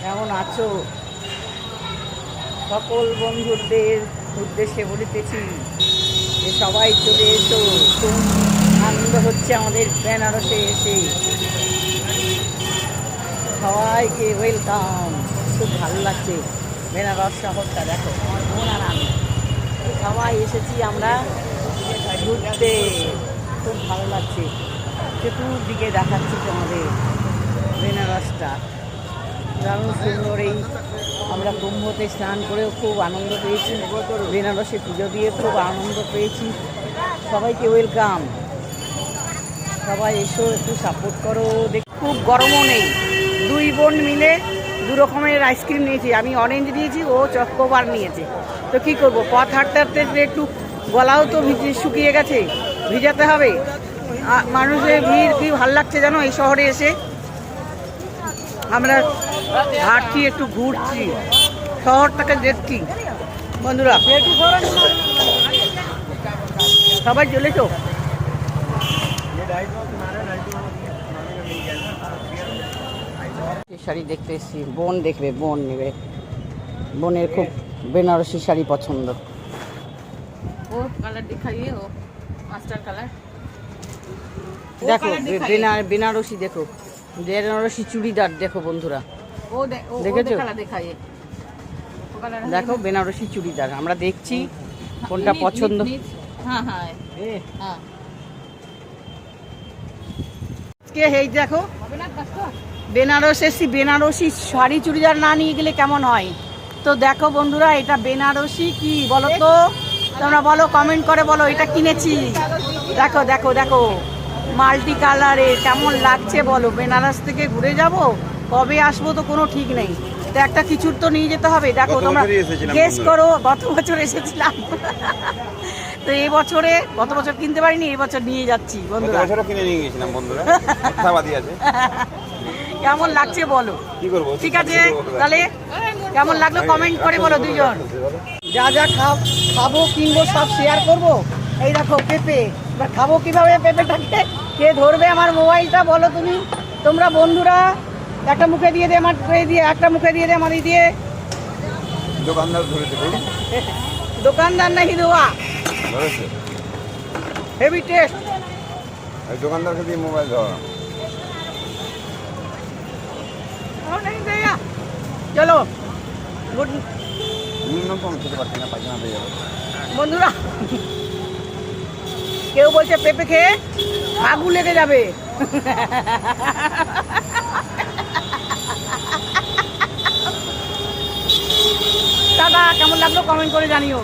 কেমন আছো? সকল বন্ধুদের উদ্দেশ্যে বলিতেছি যে সবাই চলে এসো। খুব আনন্দ হচ্ছে আমাদের বেনারসে এসে। সবাইকে ওয়েলকাম। খুব ভালো লাগছে বেনারস শহরটা, দেখো। আমার বোন আর আমি। সবাই এসেছি আমরা ঘুরতে। খুব ভালো লাগছে। চতুর্দিকে দেখাচ্ছি তোমাদের বেনারসটা। দারুণ সুন্দর। এই আমরা কুম্ভতে স্নান করেও খুব আনন্দ পেয়েছি। বেনারসে পুজো দিয়ে খুব আনন্দ পেয়েছি। সবাইকে ওয়েলকাম সবাই এসো, একটু সাপোর্ট করো। দেখ, খুব গরমও নেই। দুই বোন মিলে দু রকমের আইসক্রিম নিয়েছি। আমি অরেঞ্জ নিয়েছি ও চকোবার নিয়েছে। তো কি করব? পথ হাঁটতে হাঁটতে একটু গলাও তো ভিজে শুকিয়ে গেছে। ভিজাতে হবে। মানুষের ভিড় কি ভালো লাগছে জানো? এই শহরে এসে আমরা হাঁটছি একটু ঘুরছি। শহরটাকে দেখছি। বন্ধুরা সবাই চলেছ? শাড়ি দেখতে এসছি বোন দেখবে বোন নেবে। বোনের খুব বেনারসি শাড়ি পছন্দ। ও কালার ও কালার দেখো বেনারসি দেখো। বেনারসি চুড়িদার দেখো বন্ধুরা। দেখেছ? দেখো বেনারসি চুড়িদার আমরা দেখছি কোনটা পছন্দ। আজকে এই দেখো বেনারস এসি বেনারসি শাড়ি চুড়িদার না নিয়ে গেলে কেমন হয়? তো দেখো বন্ধুরা এটা বেনারসি কি বলো তো? তোমরা বলো কমেন্ট করে বলো এটা কিনেছি। দেখো দেখো দেখো। মাল্টি কালারে কেমন লাগছে বলো? বেনারস থেকে ঘুরে যাব? কবে আসব তো কোনো ঠিক নেই। তো একটা কিছুর তো নিয়ে যেতে হবে। দেখো তোমরা গেস করো গত বছর এসেছিলাম। তো এই বছরে গত বছর কিনতে পারিনি এই বছর নিয়ে যাচ্ছি বন্ধুরা। বছরও কিনে নিয়ে গেছিলাম বন্ধুরা। আছে। কেমন লাগছে বলো? কি করব? ঠিক আছে তাহলে কেমন লাগল কমেন্ট করে বলো দুজন। যা যা খাও খাব কিনবো সব শেয়ার করব। এই দেখো পেঁপে। খাব কীভাবে পেঁপেটাকে? কে ধরবে আমার মোবাইলটা বলো তুমি? তোমরা বন্ধুরা একটা মুখে দিয়ে দে আমার দিয়ে একটা মুখে দিয়ে দে আমার দিয়ে। দোকানদার ধরেছে দোকানদার নাকি দেওয়া ধরেছে। হেভি টেস্ট দোকানদারকে দিয়ে মোবাইল ধরা চলো। গুড ন্যূনতম পারছি না পায়খানা পেয়ে যাবে। বন্ধুরা কেউ বলছে পেঁপে খেয়ে? আগুন লেগে যাবে। দাদা কেমন লাগল? কমেন্ট করে জানিও।